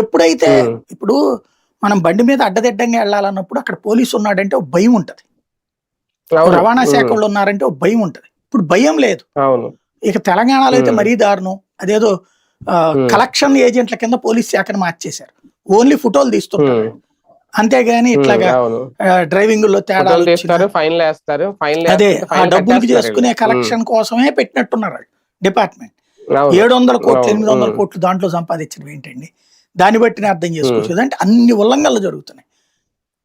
ఎప్పుడైతే. ఇప్పుడు మనం బండి మీద అడ్డదిడ్డంగా వెళ్ళాలన్నప్పుడు అక్కడ పోలీసు ఉన్నాడంటే ఒక భయం ఉంటది. రవాణా శాఖ. వాళ్ళు ఉన్నారంటే ఒక భయం ఉంటది ఇప్పుడు భయం లేదు ఇక తెలంగాణలో అయితే. మరీ దారుణం అదేదో. కలెక్షన్ ఏజెంట్ల కింద పోలీస్ శాఖను మార్చేశారు ఓన్లీ ఫోటోలు తీస్తుంటారు. అంతేగాని ఇట్లాగా డ్రైవింగ్లో ఫైన్లు అదే ఆ కట్టేస్తారు చేసుకునే. కలెక్షన్ కోసమే పెట్టినట్టున్నారు డిపార్ట్మెంట్. ఏడు వందల కోట్లు ఎనిమిది వందల. కోట్లు దాంట్లో సంపాదించడం ఏంటండి దాన్ని బట్టి అర్థం చేసుకోవచ్చు. అంటే అన్ని ఉల్లంఘనలు జరుగుతున్నాయి.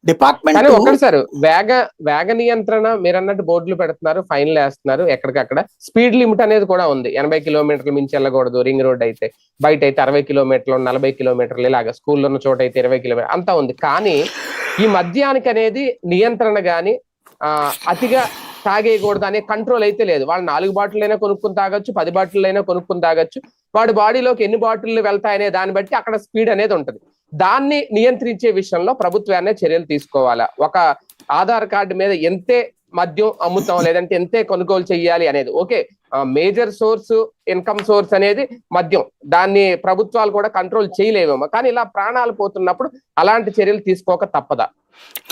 డిపార్ట్మెంట్ కానీ ఒక్కటి సార్ వేగ వేగ నియంత్రణ మీరు అన్నట్టు బోర్డులు పెడుతున్నారు ఫైన్లు వేస్తున్నారు ఎక్కడికక్కడ. స్పీడ్ లిమిట్ అనేది కూడా ఉంది. ఎనభై కిలోమీటర్లు మించి వెళ్ళకూడదు రింగ్ రోడ్ అయితే. బయట అయితే అరవై కిలోమీటర్లు నలభై కిలోమీటర్లు ఇలాగ స్కూల్లో ఉన్న చోట అయితే ఇరవై కిలోమీటర్ అంతా ఉంది. కానీ ఈ మద్యానికి అనేది నియంత్రణ గాని ఆ అతిగా తాగేయకూడదు అనే కంట్రోల్ అయితే లేదు. వాళ్ళు నాలుగు బాటిల్ అయినా కొనుక్కుని తాగొచ్చు పది బాటిల్ అయినా కొనుక్కుని తాగొచ్చు. వాడి బాడీలోకి ఎన్ని బాటిల్ వెళ్తాయనే దాన్ని బట్టి అక్కడ స్పీడ్ అనేది ఉంటది. దాన్ని నియంత్రించే విషయంలో ప్రభుత్వాన్ని చర్యలు తీసుకోవాలా? ఒక ఆధార్ కార్డు మీద ఎంతే మద్యం అమ్ముతాం లేదంటే ఎంతే కొనుగోలు చేయాలి అనేది. Okay major source income source అనేది మద్యం. దాన్ని ప్రభుత్వాలు కూడా కంట్రోల్ చేయలేవేమో. కానీ ఇలా ప్రాణాలు పోతున్నప్పుడు అలాంటి చర్యలు తీసుకోక తప్పదా?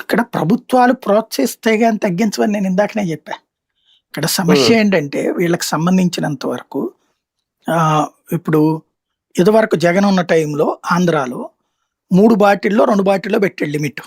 ఇక్కడ ప్రభుత్వాలు ప్రోత్సహిస్తే కానీ తగ్గించవని నేను ఇందాకనే చెప్పా. ఇక్కడ సమస్య ఏంటంటే వీళ్ళకి సంబంధించినంత వరకు ఇప్పుడు ఇదివరకు జగన్ ఉన్న టైంలో ఆంధ్రాలో మూడు బాటిల్లో రెండు బాటిల్లో పెట్టాడు లిమిట్.